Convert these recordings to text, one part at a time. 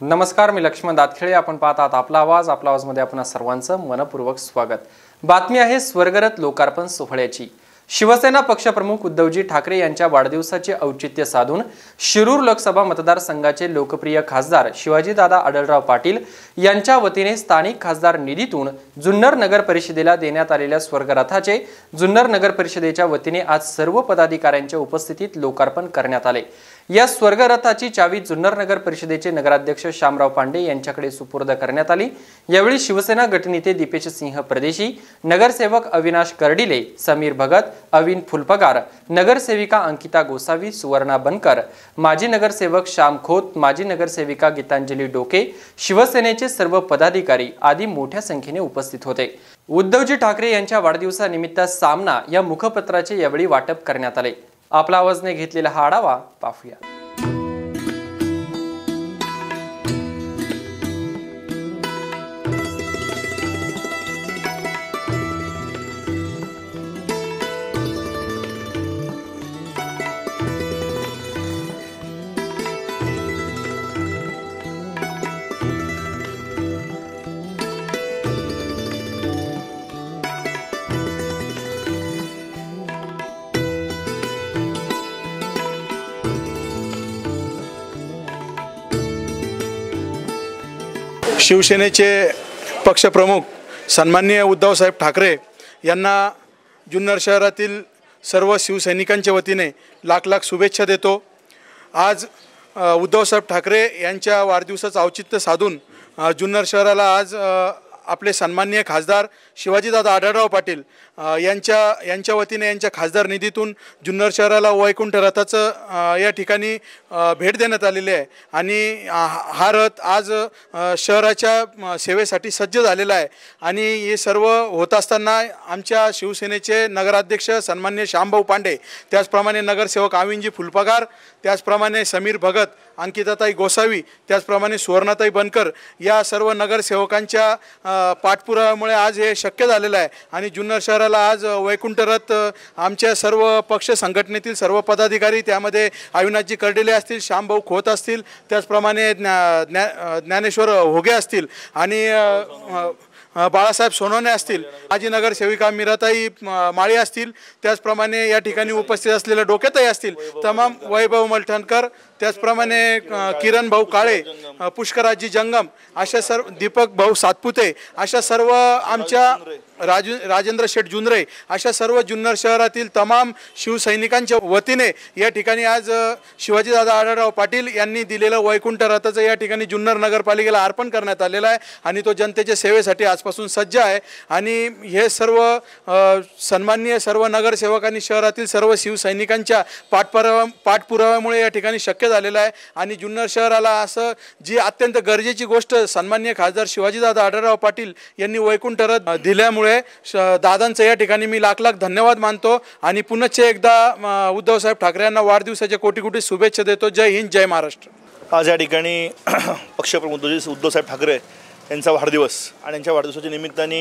नमस्कार मी लक्ष्मण दातखेळे. आपण पाहत आहात आपला आवाज. आपला आवाजमध्ये आपण सर्वांचं मनपूर्वक स्वागत. बातमी आहे स्वर्गरथ लोकार्पण सोहळ्याची. शिवसेना पक्षप्रमुख उद्धवजी ठाकरे यांच्या वाढदिवसाचे औचित्य साधून शिरूर लोकसभा मतदारसंघाचे लोकप्रिय खासदार शिवाजीदादा आढळराव पाटील यांच्या वतीने स्थानिक खासदार निधीतून जुन्नर नगर परिषदेला देण्यात आलेल्या स्वर्गरथाचे जुन्नर नगर परिषदेच्या वतीने आज सर्व पदाधिकाऱ्यांच्या उपस्थितीत लोकार्पण करण्यात आले. या स्वर्गरथाची चावी जुन्नर नगर परिषदेचे नगराध्यक्ष श्यामराव पांडे यांच्याकडे सुपूर्द करण्यात आली. यावेळी शिवसेना गटनेते दीपेश सिंह प्रदेशी नगरसेवक अविनाश कर्डिले समीर भगत अविन फुलपगार नगरसेविका अंकिता गोसावी सुवर्णा बनकर माजी नगरसेवक श्याम खोत माजी नगरसेविका गीतांजली डोके शिवसेनेचे सर्व पदाधिकारी आदी मोठ्या संख्येने उपस्थित होते. उद्धवजी ठाकरे यांच्या वाढदिवसानिमित्त सामना या मुखपत्राचे यावेळी वाटप करण्यात आले. आपला आवाजने घेतलेला हा आढावा पाहूया. शिवसेनेचे पक्षप्रमुख सन्माननीय उद्धवसाहेब ठाकरे यांना जुन्नर शहरातील सर्व शिवसैनिकांच्या वतीने लाख लाख शुभेच्छा देतो. आज उद्धवसाहेब ठाकरे यांच्या वाढदिवसाचं औचित्य साधून जुन्नर शहराला आज आपले सन्माननीय खासदार शिवाजीदादा आढळराव पाटील यांच्या यांच्या वतीने यांच्या खासदार निधीतून जुन्नर शहराला वैकुंठ रथाचं या ठिकाणी भेट देण्यात आलेली आहे. आणि हा रथ आज शहराच्या सेवेसाठी सज्ज झालेला आहे. आणि हे सर्व होत असताना आमच्या शिवसेनेचे नगराध्यक्ष सन्मान्य श्यामभाऊ पांडे त्याचप्रमाणे नगरसेवक आविंजी फुलपगार त्याचप्रमाणे समीर भगत अंकिताताई गोसावी त्याचप्रमाणे सुवर्णाताई बनकर या सर्व नगरसेवकांच्या पाठपुराव्यामुळे आज हे शक्य झालेलं आहे. आणि जुन्नर शहराला आज वैकुंठ रथ आमच्या सर्व पक्ष संघटनेतील सर्व पदाधिकारी त्यामध्ये अविनाशजी कर्डिले असतील श्यामभाऊ खोत असतील त्याचप्रमाणे ज्ञा ज्ञा ज्ञानेश्वर होगे असतील आणि बाळासाहेब सोनवणे असतील माजी नगरसेविका मिराताई माळी असतील त्याचप्रमाणे या ठिकाणी उपस्थित असलेल्या डोक्यातही असतील तमाम वैभव मलठणकर त्याचप्रमाणे किरण भाऊ काळे पुष्कराजी जंगम अशा सर्व दीपक भाऊ सातपुते अशा सर्व आमच्या राजू राजेंद्र शेठ जुनरे अशा सर्व जुन्नर शहरातील तमाम शिवसैनिकांच्या वतीने या ठिकाणी आज शिवाजीदादा आढळराव पाटील यांनी दिलेलं वैकुंठ रथाचं या ठिकाणी जुन्नर नगरपालिकेला अर्पण करण्यात आलेलं आहे आणि तो जनतेच्या सेवेसाठी आजपासून सज्ज आहे. आणि हे सर्व सन्माननीय सर्व नगरसेवकांनी शहरातील सर्व शिवसैनिकांच्या पाठपुरावा पाठपुराव्यामुळे या ठिकाणी शक्य झालेलं आहे. आणि जुन्नर शहराला असं जी अत्यंत गरजेची गोष्ट सन्मान्य खासदार शिवाजीदादा आढळराव पाटील यांनी वैकुंठ रथ दिल्यामुळे श- दादांचं या ठिकाणी मी लाख लाख धन्यवाद मानतो. आणि पुनश्च एकदा उद्धवसाहेब ठाकरे यांना वाढदिवसाच्या कोटी कोटी शुभेच्छा देतो. जय हिंद जय महाराष्ट्र. आज या ठिकाणी पक्षप्रमुख उद्धवजी उद्धवसाहेब ठाकरे यांचा वाढदिवस आणि यांच्या वाढदिवसाच्या निमित्ताने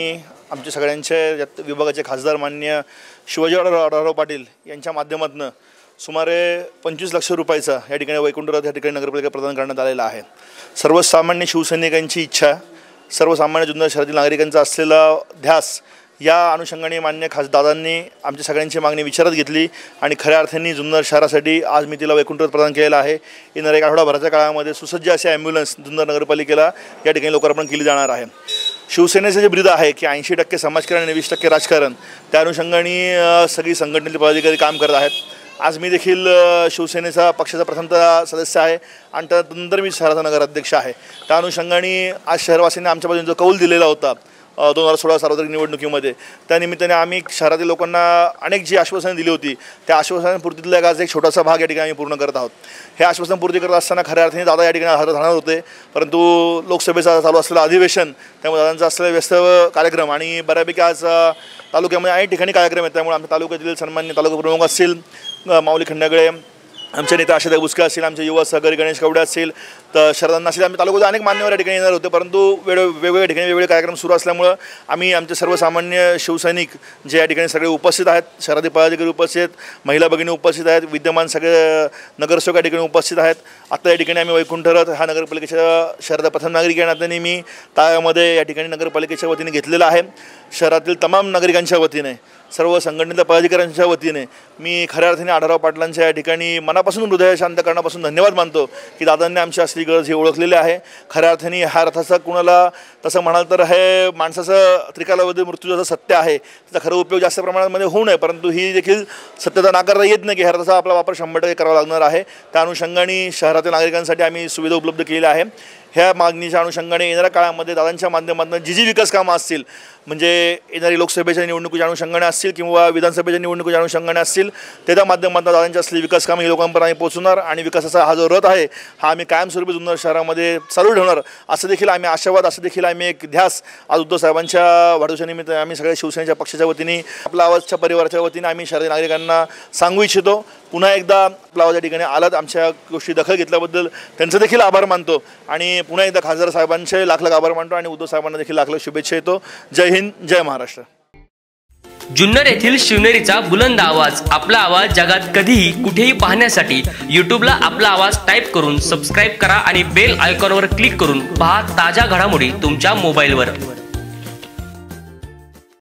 आमच्या सगळ्यांचे विभागाचे खासदार मान्य शिवाजी आढळराव पाटील यांच्या माध्यमातून सुमारे पंचवीस लक्ष रुपयाचा या ठिकाणी वैकुंठरथ या ठिकाणी नगरपालिका प्रदान करण्यात आलेला आहे. सर्वसामान्य शिवसैनिकांची इच्छा सर्वसामान्य जुन्नर शहरातील नागरिकांचा असलेला ध्यास या अनुषंगाने मान्य खासदारांनी आमच्या सगळ्यांची मागणी विचारात घेतली आणि खऱ्या अर्थाने जुन्नर शहरासाठी आज मी तिला वैकुंठरथ प्रदान केलेला आहे. येणाऱ्या एक आठवडाभराच्या काळामध्ये सुसज्ज असे ॲम्ब्युलन्स जुन्नर नगरपालिकेला या ठिकाणी लोकार्पण केली जाणार आहे. शिवसेनेचं जे ब्रीद आहे की ऐंशी टक्के समाजकारण आणि वीस टक्के राजकारण त्या अनुषंगाने सगळी संघटनेतील पदाधिकारी काम करत आहेत. आज मी देखील शिवसेनेचा पक्षाचा प्रथमतः सदस्य आहे आणि त्यानंतर मी शहराचा नगराध्यक्ष आहे. त्या अनुषंगाने आज शहरवासींनी आमच्या बाजूने जो कौल दिलेला होता दोन हजार सोळा सार्वत्रिक निवडणुकीमध्ये त्या निमित्ताने आम्ही शहरातील लोकांना अनेक जी आश्वासनं दिली होती त्या आश्वासनापूर्तीतला एक आज एक छोटासा भाग या ठिकाणी आम्ही पूर्ण करत आहोत. हे आश्वासन पूर्ती करत असताना खऱ्या अर्थाने दादा या ठिकाणी हजर राहणार होते परंतु लोकसभेचा चालू असलेलं अधिवेशन त्यामुळे दादांचा असलेला व्यस्त कार्यक्रम आणि बऱ्यापैकी आज तालुक्यामध्ये अनेक ठिकाणी कार्यक्रम आहेत त्यामुळे आमच्या तालुक्यातील सन्मान्य तालुका प्रमुख असतील माऊली खंडागळे आमचे नेता आशाताई बुसका असतील आमचे युवा सहकारी गणेश कवडे असतील तर शरदांना असतील. आम्ही तालुक्यात अनेक मान्यवर या ठिकाणी येणार होते परंतु वेळ वेगवेगळ्या ठिकाणी वेगवेगळे कार्यक्रम सुरू असल्यामुळं आम्ही आमचे सर्वसामान्य शिवसैनिक जे या ठिकाणी सगळे उपस्थित आहेत शहरातील पदाधिकारी उपस्थित आहेत महिला भगिनी उपस्थित आहेत विद्यमान सगळे नगरसेवक या ठिकाणी उपस्थित आहेत. आता या ठिकाणी आम्ही वैकुंठरथ हा नगरपालिकेच्या शहराचा प्रथम नागरिक या नात्याने मी ताळ्यामध्ये या ठिकाणी नगरपालिकेच्या वतीने घेतलेला आहे. शहरातील तमाम नागरिकांच्या वतीने सर्व संघटनेच्या पदाधिकाऱ्यांच्या वतीने मी खऱ्या अर्थाने आढाराव पाटलांच्या या ठिकाणी मनापासून हृदय शांत करण्यापासून धन्यवाद मानतो की दादांनी आमची असली गरज ही ओळखलेली आहे. खऱ्या अर्थाने ह्या रथाचा कुणाला तसं म्हणाल तर हे माणसाचं त्रिकालावधी मृत्यू जसं सत्य आहे. त्याचा खरं उपयोग जास्त प्रमाणामध्ये होऊ नये परंतु ही देखील सत्यता नाकारता येत नाही की ह्या रथाचा आपला वापर शंभर टक्के करावा लागणार आहे. त्या अनुषंगाने शहरातील नागरिकांसाठी आम्ही सुविधा उपलब्ध केलेल्या आहे. ह्या मागणीच्या अनुषंगाने येणाऱ्या काळामध्ये दादांच्या माध्यमातून जी जी विकास कामं असतील म्हणजे येणारी लोकसभेच्या निवडणुकीच्या अनुषंगाने असतील किंवा विधानसभेच्या निवडणुकीच्या अनुषंगाने असतील ते त्या माध्यमातून दादांच्या असलेली विकास कामं ही लोकांपर्यंत आम्ही पोहोचवणार आणि विकासाचा हा जो रथ आहे हा आम्ही कायमस्वरूपी जुन्नर शहरामध्ये चालू ठेवणार. असं देखील आम्ही आशावाद असं देखील आम्ही एक ध्यास आज उद्धव साहेबांच्या वाढदिवसानिमित्त आम्ही सगळ्या शिवसेनेच्या पक्षाच्या वतीने आपल्या आवाजच्या परिवाराच्या वतीने आम्ही शहरी नागरिकांना सांगू इच्छितो. पुन्हा एकदा प्लावाच्या ठिकाणी आलात. आमच्या गोष्टी दखल घेतल्याबद्दल त्यांचं देखील आभार मानतो. आणि पुन्हा एकदा खासदार साहेबांचे लाख लाख आभार मानतो आणि उद्धव साहेबांना देखील लाख लाख शुभेच्छा येतो जय हिंद जय महाराष्ट्र. जुन्नर येथील शिवनेरीचा बुलंद आवाज आपला आवाज जगात कधीही कुठेही पाहण्यासाठी यूट्यूबला आपला आवाज टाईप करून सबस्क्राईब करा आणि बेल आयकॉनवर क्लिक करून पहा ताज्या घडामोडी तुमच्या मोबाईलवर